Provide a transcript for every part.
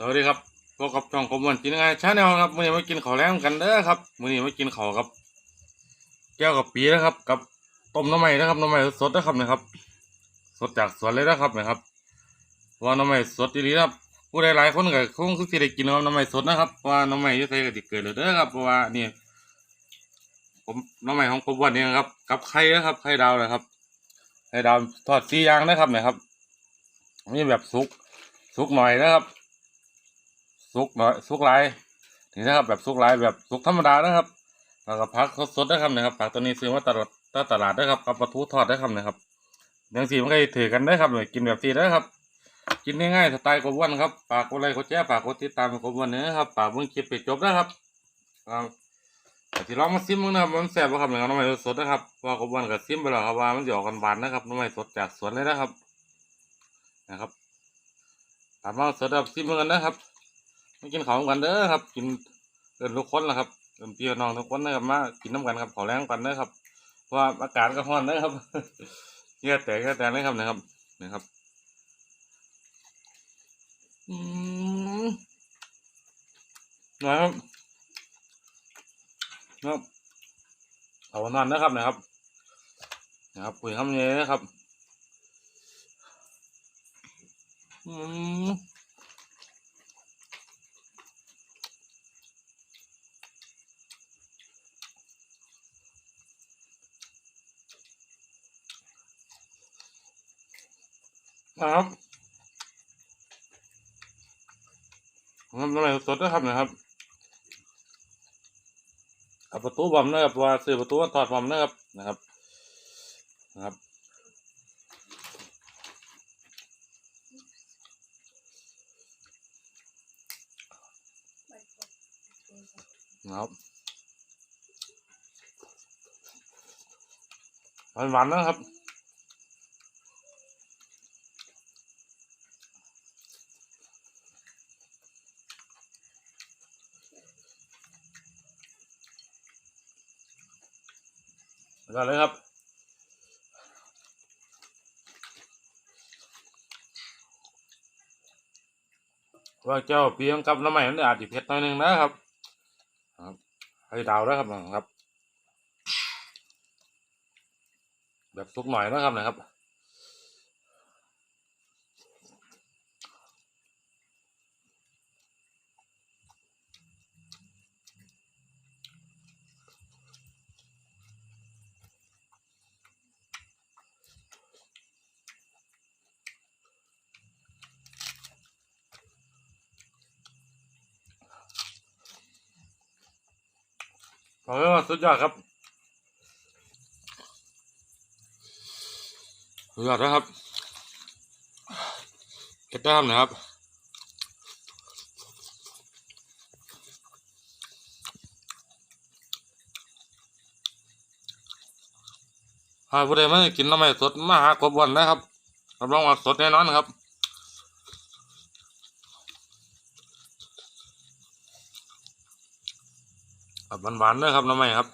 สวัสดีครับพบกับช่องกบวันกินง่ายชาแนลครับมื้อนี้มากินข้าวแรงกันเด้อครับมื้อนี้มากินข้าวกับแก้วกับปีนะครับ กับต้มน้ำใหม่นะครับน้ำใหม่สดนะครับนะครับ สดจากสวนเลยนะครับนะครับว่าน้ำใหม่สดดีๆครับ ผู้ใดหลายคนก็คงสิได้กินครับน้ำใหม่สดนะครับว่าน้ำใหม่อยี่ไสก็สิเกิดเลยเด้อครับเพราะว่านี่ผมน้ำใหม่ของกบวันนี่นะครับ กับไข่นะครับไข่ดาวนะครับไข่ดาวทอดสี่อย่างนะครับนะครับมีแบบสุกสุกหน่อยนะครับ สุกหน่อยสุกหลายนี่นะครับแบบสุกหลายแบบสุกธรรมดานะครับแล้วก็ผักสดๆนะครับนะครับผักตัวนี้ซื้อมาตลาดตตลาดนะครับกับปลาทูทอดนะครับนะครับเรื่องสีมันก็ถือกันได้ครับเลยกินแบบสีได้ครับ กินง่ายๆสไตล์กบวนครับฝากกดไลค์กดแชร์ฝากกดติดตามกบวนเนื้อครับฝากเบิ่งคลิปไปจบนะครับครับที่ลองมาซิมมึงนะครับมันแซ่บครับอย่างน้องใหม่สดๆนะครับว่ากบวนก็ซิมไปแล้วครับว่ามันจะออกกันหวานนะครับน้องใหม่สดจากสวนเลยนะครับ นะครับตามมาสดแบบซิมมึงกันนะครับ มากินข้าวกันเด้อครับ กินเกินทุกคนละครับเกินพี่น้องทุกคนนะครับมากินน้ำกันครับขอแรงกันเด้อครับเพราะว่าอากาศก็ร้อนเด้อครับเงี้ยแต่เงี้ยแต่นะครับนะครับนะครับอืมนะครับนะครับเอานอนนะครับนะครับ นะครับคุยคำนี้นะครับ อืม นะครับทำอะไรสดนะครับนะครับเอาประตูบอมนะครับว่าซื้อประตูมาถอดบอมนะครับนะครับนะครับนะครับหวานๆนะครับ ก่อนเลยครับว่าเจ้าเพียงกับน้ำใหม่มันอาจจะเผ็ดหน่อยหนึงนะครับครับ ให้ดาวแล้วครับนะครับ แบบทุกหน่อยนะครับนะครับ ขอเรียกว่าสุดยอดครับสุดยอดนะครับก็ดด้ามนะครับหากผู้ใดไม่กินน้ำไม่สดมาหากบวันนะครับรับรองว่าสดแน่นอนครับ แบบหวานๆด้วยครับน้ำใหม่ครับ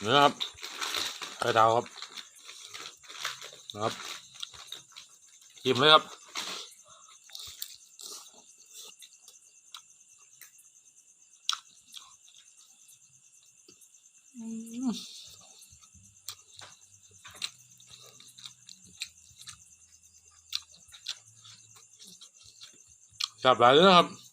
เนื้อครับไข่ดาวครับนะครับกิมเลยครับ จั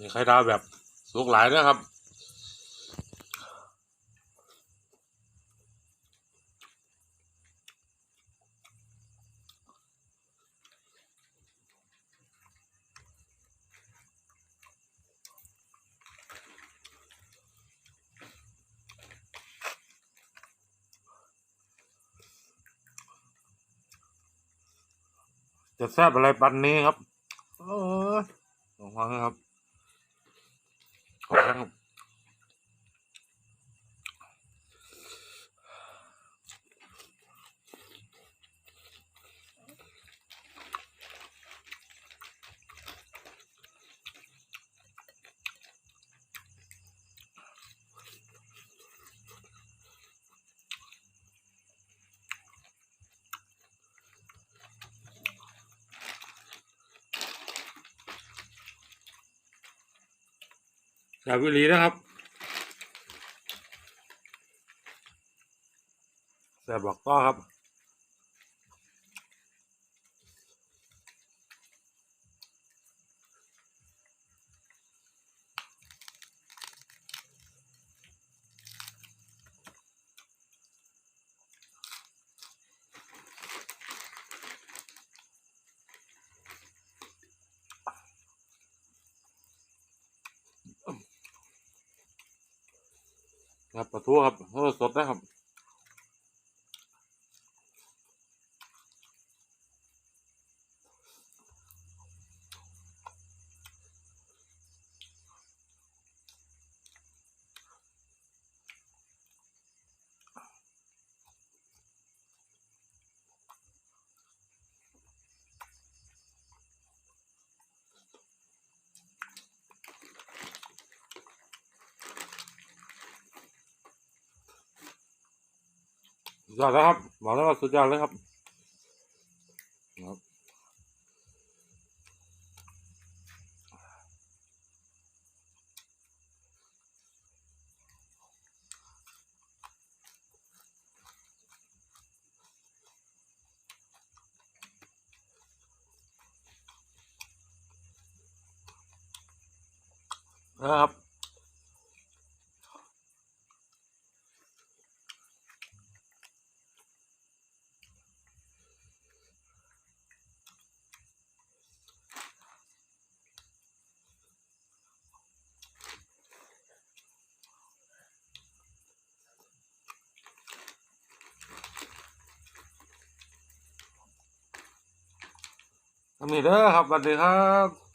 นี่ไข่ดาวแบบลูกหลายนะครับจะแซ่บอะไรปันนี้ครับ โอ้ยของฟังครับ แซ่บวิลีนะครับแซ่บบอกต่อครับ ครับปลาทูครับเออสดนะครับ ยอดแล้วครับบอกแล้วว่าสุดยอดเลยครับครับครับ ทำนี่เด้อครับสวัสดีครับ